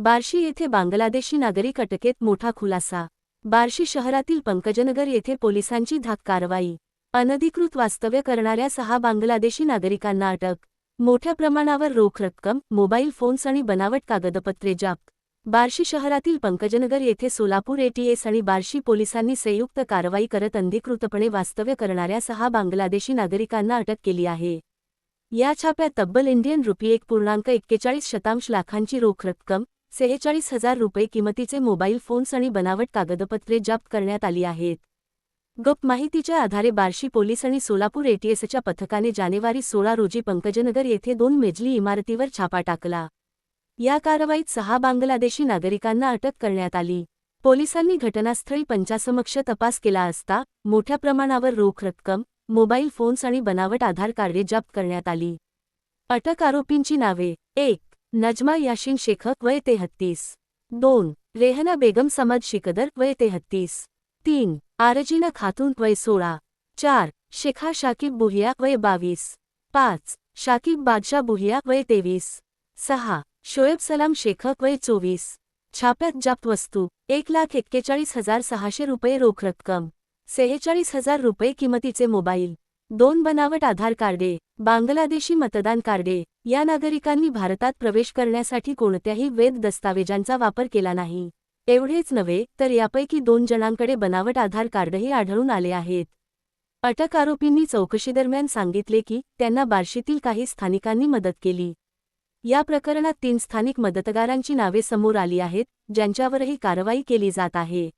बार्शी येथे बांगलादेशी नागरिक अटकेत मोठा खुलासा. बार्शी शहरातील पंकजनगर येथे पोलिसांची धाक कारवाई. अनधिकृत वास्तव्य करणाऱ्या सहा बांगलादेशी नागरिकांना अटक. मोठ्या प्रमाणावर रोख रक्कम मोबाईल फोन्स आणि बनावट कागदपत्रे जाप्त बार्शी शहरातील पंकजनगर येथे सोलापूर एटीएस आणि बार्शी पोलिसांनी संयुक्त कारवाई करत अनधिकृतपणे वास्तव्य करणाऱ्या सहा बांगलादेशी नागरिकांना अटक केली आहे. या छाप्यात तब्बल इंडियन रुपी एक पूर्णांक एक्केचाळीस शतांश लाखांची रोख रक्कम सेहेचाळीस हजार रुपये किमतीचे मोबाईल फोन्स आणि बनावट कागदपत्रे जप्त करण्यात आली आहेत. गप माहितीच्या आधारे बार्शी पोलीस आणि सोलापूर एटीएसच्या पथकाने जानेवारी सोळा रोजी पंकजनगर येथे दोन मेजली इमारतीवर छापा टाकला. या कारवाईत सहा बांगलादेशी नागरिकांना अटक करण्यात आली. पोलिसांनी घटनास्थळी पंचासमक्ष तपास केला असता मोठ्या प्रमाणावर रोख रक्कम मोबाईल फोन्स आणि बनावट आधार कार्डे जप्त करण्यात आली. अटक आरोपींची नावे एक नजमा याशिन शेखक वय तेहत्तीस दोन. रेहना बेगम समद शिकदर वय तेहत्तीस तीन. आरजीना खातून वय सोळा. चार. शेखा शाकिब बुहिया वय बावीस. पाच. शाकिब बादशाह बुहिया वय तेवीस. सहा. शोएब सलाम शेखक वय चोवीस. छाप्यात जप्त वस्तू एक लाख एक्केचाळीस हजार सहाशे रुपये रोख रक्कम. सेहेचाळीस हजार रुपये किमतीचे मोबाईल. दोन बनावट आधार कार्डे बांगलादेशी मतदान कार्डे. या नागरिकांनी भारतात प्रवेश करण्यासाठी कोणत्याही वेद दस्तावेजांचा वापर केला नाही. एवढेच नव्हे तर यापैकी दोन जणांकडे बनावट आधार कार्डही आढळून आले आहेत. अटक आरोपींनी चौकशीदरम्यान सांगितले की त्यांना बार्शीतील काही स्थानिकांनी मदत केली. या प्रकरणात तीन स्थानिक मदतगारांची नावे समोर आली आहेत ज्यांच्यावरही कारवाई केली जात आहे.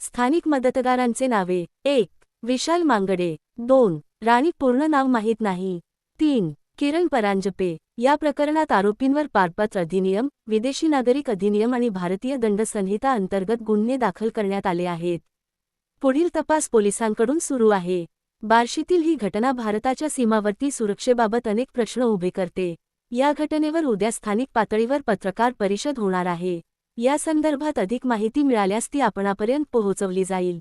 स्थानिक मदतगारांचे नावे एक विशाल मांगडे दोन राणी पूर्ण नाव माहीत नाही तीन किरण परांजपे या प्रकरणात आरोपींवर पारपत्र अधिनियम विदेशी नागरिक अधिनियम आणि भारतीय दंड संहिता अंतर्गत गुन्हे दाखल करण्यात आले आहेत. पुढील तपास पोलिसांकडून सुरू आहे. बार्शीतील ही घटना भारताच्या सीमावर्ती सुरक्षेबाबत अनेक प्रश्न उभे करते. या घटनेवर उद्या स्थानिक पातळीवर पत्रकार परिषद होणार आहे. या संदर्भात अधिक माहिती मिळाल्यास ती आपणापर्यंत पोहोचवली जाईल.